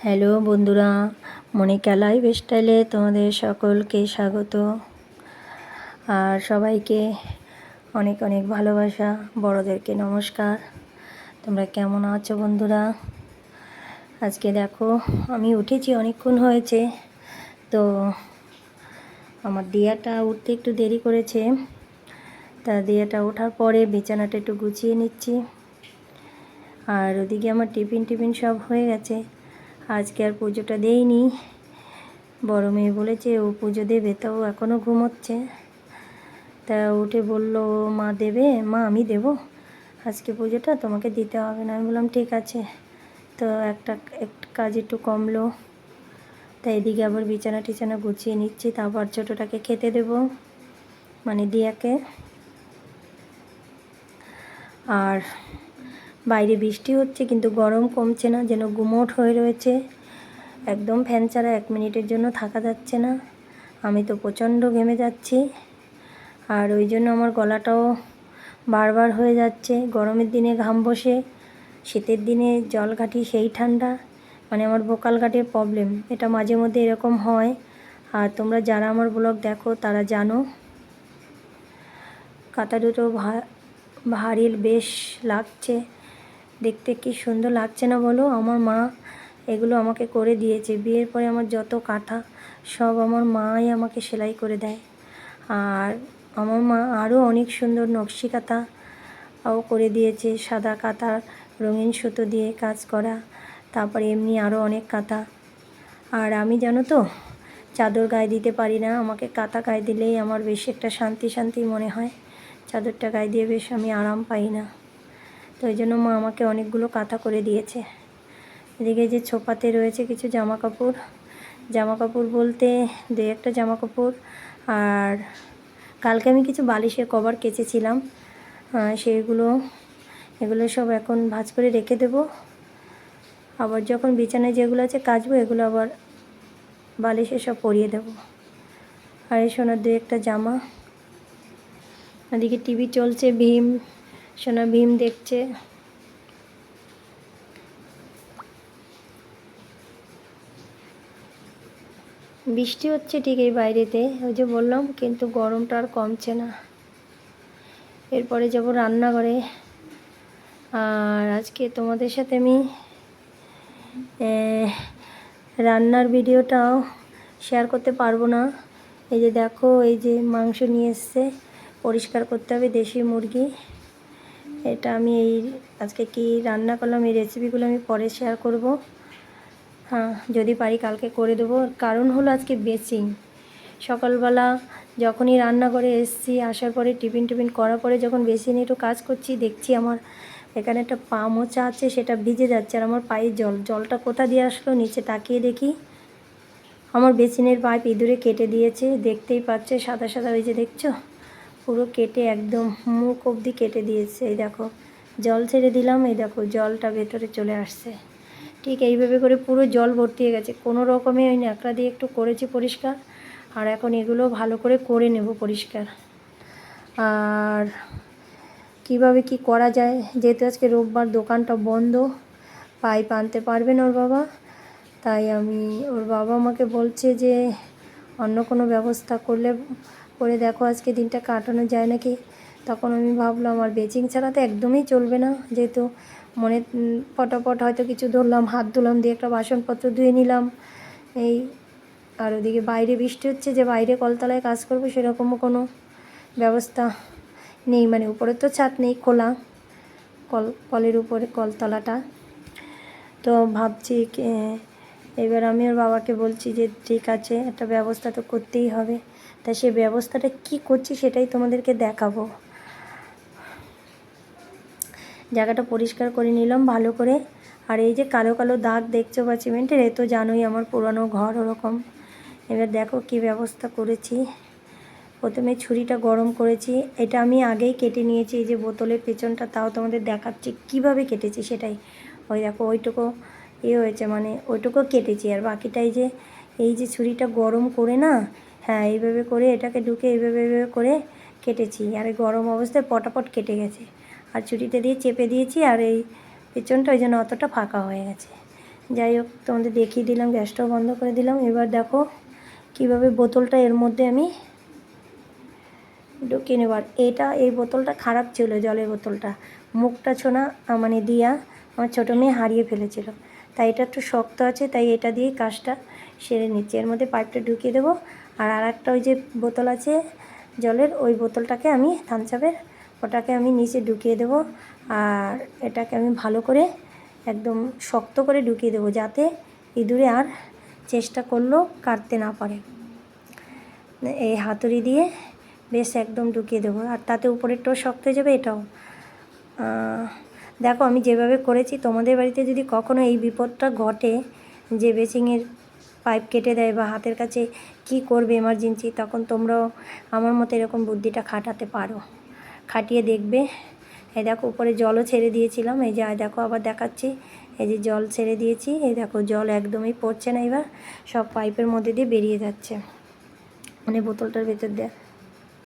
Hello বন্ধুরা, Monika life স্টাইলে তোমাদের সকলকে স্বাগত। আর সবাইকে অনেক অনেক ভালোবাসা, বড়োদেরকে নমস্কার। তোমরা কেমন আছো বন্ধুরা? আজকে দেখো, আমি উঠেছি, অনেকক্ষণ হয়েছে। তো আমার দিয়াটা উঠতে একটু দেরি করেছে। তা দিয়াটা ওঠার পরে বিছানাটা একটু গুছিয়ে নিচ্ছি। আর ওদিকে আমার টিফিন টিফিন সব হয়ে গেছে। আজকে আর পুজোটা দেইনি। বড় মেয়ে বলেছে, ও পুজো দেবে তা ও এখনও ঘুমোচ্ছে। তা উঠে বলল, মা দেবে? মা, আমি দেব? আজকে পুজোটা তোমাকে দিতে হবে। না আমি বললাম, ঠিক আছে। তো একটা একটা কাজ একটু কমলো। তা এদিকে আবার বিছানা টিছানা গুছিয়ে নিচ্ছি তারপর ছোটোটাকে খেতে দেব মানে দিয়াকে। আর বাইরে বৃষ্টি হচ্ছে, কিন্তু গরম কমছে না, যেন গুমোট হয়ে রয়েছে। একদম ফ্যান ছাড়া এক মিনিটের জন্য থাকা যাচ্ছে না। আমি তো প্রচণ্ড ঘেমে যাচ্ছি। আর ওই জন্য আমার গলাটাও বারবার হয়ে যাচ্ছে। গরমের দিনে ঘাম বসে, শীতের দিনে জল ঘাটি সেই ঠান্ডা মানে আমার ভোকাল ঘাটের প্রবলেম। এটা মাঝে মধ্যে এরকম হয়। আর তোমরা যারা আমার ব্লগ দেখো, তারা জানো কাতা দুটো ভারী বেশ লাগছে। দেখতে কি সুন্দর লাগছে না বলো? আমার মা এগুলো আমাকে করে দিয়েছে। বিয়ের পরে আমার যত কাঁথা সব আমার মাই আমাকে সেলাই করে দেয়। আর আমার মা আরও অনেক সুন্দর নকশি কাঁথাও করে দিয়েছে। সাদা কাঁথা, রঙিন সুতো দিয়ে কাজ করা, তারপরে এমনি আরও অনেক কাঁথা। আর আমি জানো তো, চাদর গায়ে দিতে পারি না। আমাকে কাঁথা গায়ে দিলেই আমার বেশ একটা শান্তি শান্তি মনে হয়। চাদরটা গায়ে দিয়ে বেশ আমি আরাম পাই না। তো ওই জন্য মা আমাকে অনেকগুলো কাঁথা করে দিয়েছে। এদিকে যে ছোপাতে রয়েছে কিছু জামা কাপড় জামা কাপড় বলতে দু একটা জামা কাপড় আর কালকে আমি কিছু বালিশের কভার কেচেছিলাম। সেইগুলো এগুলো সব এখন ভাজ করে রেখে দেব। আবার যখন বিছানায় যেগুলো আছে কাচবো, এগুলো আবার বালিশে সব পরিয়ে দেব। আর এই সোনার দু একটা জামা। এদিকে টিভি চলছে, ভীম। সোনা ভীম দেখছে। বৃষ্টি হচ্ছে ঠিক এই বাইরেতে, ওই যে বললাম, কিন্তু গরমটা আর কমছে না। এরপরে যাব রান্নাঘরে। আর আজকে তোমাদের সাথে আমি রান্নার ভিডিওটাও শেয়ার করতে পারব না। এই যে দেখো, এই যে মাংস নিয়ে এসছে, পরিষ্কার করতে হবে দেশি মুরগি। এটা আমি এই আজকে কি রান্না করলাম, এই রেসিপিগুলো আমি পরে শেয়ার করব। হ্যাঁ যদি পারি কালকে করে দেবো। কারণ হলো আজকে বেচিং সকালবেলা যখনই রান্না করে এসছি, আসার পরে টিফিন টিফিন করার পরে যখন বেশি নিয়ে একটু কাজ করছি, দেখছি আমার এখানে একটা পা মোচা আছে, সেটা ভিজে যাচ্ছে আর আমার পায়ে জল। জলটা কোথা দিয়ে আসলো নিচে তাকিয়ে দেখি। আমার বেসিনের পাইপ ইঁদুরে কেটে দিয়েছে, দেখতেই পাচ্ছে, সাদা সাদা ওই যে দেখছ? পুরো কেটে একদম মুখ অবধি কেটে দিয়েছে, এই দেখো। জল ছেড়ে দিলাম, এই দেখো, জলটা ভেতরে চলে আসছে। ঠিক এইভাবে করে পুরো জল ভর্তি হয়ে গেছে। কোনো রকমে ওই ন্যাকড়া দিয়ে একটু করেছি পরিষ্কার, আর এখন এগুলো ভালো করে করে নেব পরিষ্কার। আর কীভাবে কি করা যায়, যেহেতু আজকে রোববার দোকানটা বন্ধ, পাইপ আনতে পারবেন ওর বাবা। তাই আমি, ওর বাবা আমাকে বলছে যে, অন্য কোনো ব্যবস্থা করলে করে দেখো আজকে দিনটা কাটানো যায় নাকি? তখন আমি ভাবলাম, আর বেচিং ছাড়া তো একদমই চলবে না। যেহেতু মনে পটাপট হয়তো কিছু ধরলাম, হাত ধুলাম, দিয়ে একটা বাসনপত্র ধুয়ে নিলাম। এই, আর ওদিকে বাইরে বৃষ্টি হচ্ছে, যে বাইরে কলতলায় কাজ করব সেরকমও কোনো ব্যবস্থা নেই। মানে উপরে তো ছাদ নেই, খোলা কল, কলের উপরে, কলতলাটা। তো ভাবছি এবার আমি ওর বাবাকে বলছি যে, ঠিক আছে, একটা ব্যবস্থা তো করতেই হবে। তা সে ব্যবস্থাটা কি করছি সেটাই তোমাদেরকে দেখাবো। জায়গাটা পরিষ্কার করে নিলাম ভালো করে। আর এই যে কালো কালো দাগ দেখছ বা সিমেন্টের এ তো জানোই আমার পুরানো ঘর ওরকম। এবার দেখো কি ব্যবস্থা করেছি। প্রথমে ছুরিটা গরম করেছি। এটা আমি আগেই কেটে নিয়েছি, এই যে বোতলের পেছনটা, তাও তোমাদের দেখাচ্ছি কীভাবে কেটেছি সেটাই। ওই দেখো, ওইটুকু এ হয়েছে মানে ওইটুকু কেটেছি। আর বাকিটাই যে, এই যে ছুরিটা গরম করে না হ্যাঁ এইভাবে করে এটাকে ঢুকে এইভাবে এইভাবে করে কেটেছি। আর এই গরম অবস্থায় পটাপট কেটে গেছে। আর ছুরিটা দিয়ে চেপে দিয়েছি আর এই পেছনটা ওই জন্য অতটা ফাঁকা হয়ে গেছে। যাই হোক, তোমাদের দেখিয়ে দিলাম, গ্যাসটাও বন্ধ করে দিলাম। এবার দেখো কীভাবে বোতলটা এর মধ্যে আমি ঢুকিয়ে নেবার এটা, এই বোতলটা খারাপ ছিল, জলের বোতলটা। মুখটা ছোনা মানে দিয়া আমার ছোটো মেয়ে হারিয়ে ফেলেছিল। তাই এটা একটু শক্ত আছে, তাই এটা দিয়ে কাজটা সেরে নিচ্ছি। এর মধ্যে পাইপটা ঢুকিয়ে দেবো। আর আর একটা ওই যে বোতল আছে জলের, ওই বোতলটাকে আমি থামচাপের ওটাকে আমি নিচে ঢুকিয়ে দেবো আর এটাকে আমি ভালো করে একদম শক্ত করে ঢুকিয়ে দেবো যাতে ইঁদুরে আর চেষ্টা করলেও কাটতে না পারে। এই হাতুড়ি দিয়ে বেশ একদম ঢুকিয়ে দেবো আর তাতে উপরেরটাও শক্ত হয়ে যাবে এটাও। দেখো আমি যেভাবে করেছি, তোমাদের বাড়িতে যদি কখনো এই বিপদটা ঘটে যে বেচিংয়ের পাইপ কেটে দেয় বা হাতের কাছে কি করবে এমার্জেন্সি তখন তোমরাও আমার মতো এরকম বুদ্ধিটা খাটাতে পারো। খাটিয়ে দেখবে। এই দেখো, উপরে জলও ছেড়ে দিয়েছিলাম। এই যে দেখো, আবার দেখাচ্ছি। এই যে, জল ছেড়ে দিয়েছি। এই দেখো, জল একদমই পড়ছে না এবার। সব পাইপের মধ্যে দিয়ে বেরিয়ে যাচ্ছে। মানে বোতলটার ভেতর দিয়ে।